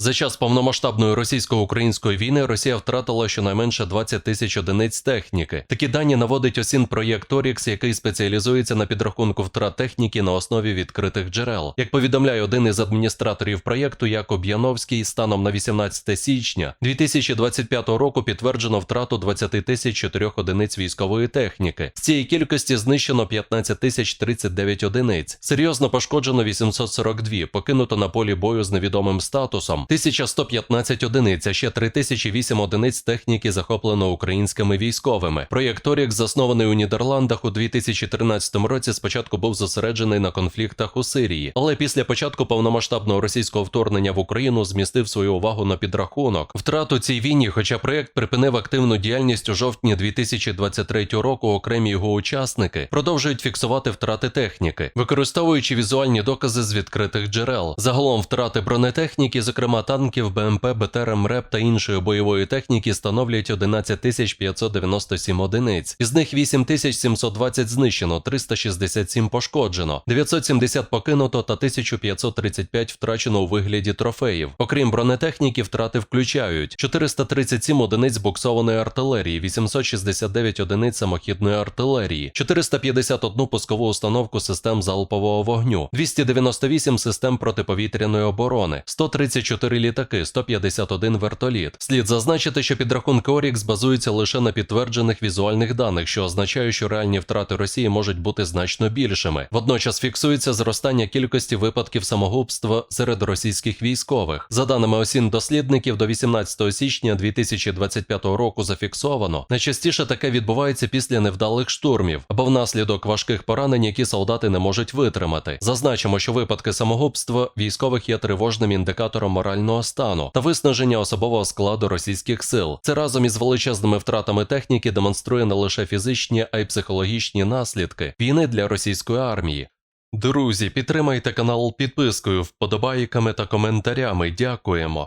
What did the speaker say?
За час повномасштабної російсько-української війни Росія втратила щонайменше 20 тисяч одиниць техніки. Такі дані наводить осін проєкт Орікс, який спеціалізується на підрахунку втрат техніки на основі відкритих джерел. Як повідомляє один із адміністраторів проєкту Якоб Яновський, станом на 18 січня 2025 року підтверджено втрату 20 тисяч 4 одиниць військової техніки. З цієї кількості знищено 15 тисяч 39 одиниць. Серйозно пошкоджено 842, покинуто на полі бою з невідомим статусом. 1115 одиниць, а ще 3008 одиниць техніки захоплено українськими військовими. Проєкт Орікс, заснований у Нідерландах у 2013 році, спочатку був зосереджений на конфліктах у Сирії, але після початку повномасштабного російського вторгнення в Україну змістив свою увагу на підрахунок. Втрату цій війні, хоча проєкт припинив активну діяльність у жовтні 2023 року, окремі його учасники продовжують фіксувати втрати техніки, використовуючи візуальні докази з відкритих джерел. Загалом втрати бронетехніки, зокрема танків, БМП, БТР, МРЕП та іншої бойової техніки, становлять 11 597 одиниць. Із них 8 720 знищено, 367 пошкоджено, 970 покинуто та 1535 втрачено у вигляді трофеїв. Окрім бронетехніки, втрати включають 437 одиниць буксованої артилерії, 869 одиниць самохідної артилерії, 451 пускову установку систем залпового вогню, 298 систем протиповітряної оборони, 134 літаки, 151 вертоліт. Слід зазначити, що підрахунки Орікс базуються лише на підтверджених візуальних даних, що означає, що реальні втрати Росії можуть бути значно більшими. Водночас фіксується зростання кількості випадків самогубства серед російських військових. За даними осін дослідників, до 18 січня 2025 року зафіксовано. Найчастіше таке відбувається після невдалих штурмів або внаслідок важких поранень, які солдати не можуть витримати. Зазначимо, що випадки самогубства військових є тривожним індикатором морального стану та виснаження особового складу російських сил. Це разом із величезними втратами техніки демонструє не лише фізичні, а й психологічні наслідки війни для російської армії. Друзі, підтримайте канал підпискою, вподобайками та коментарями. Дякуємо.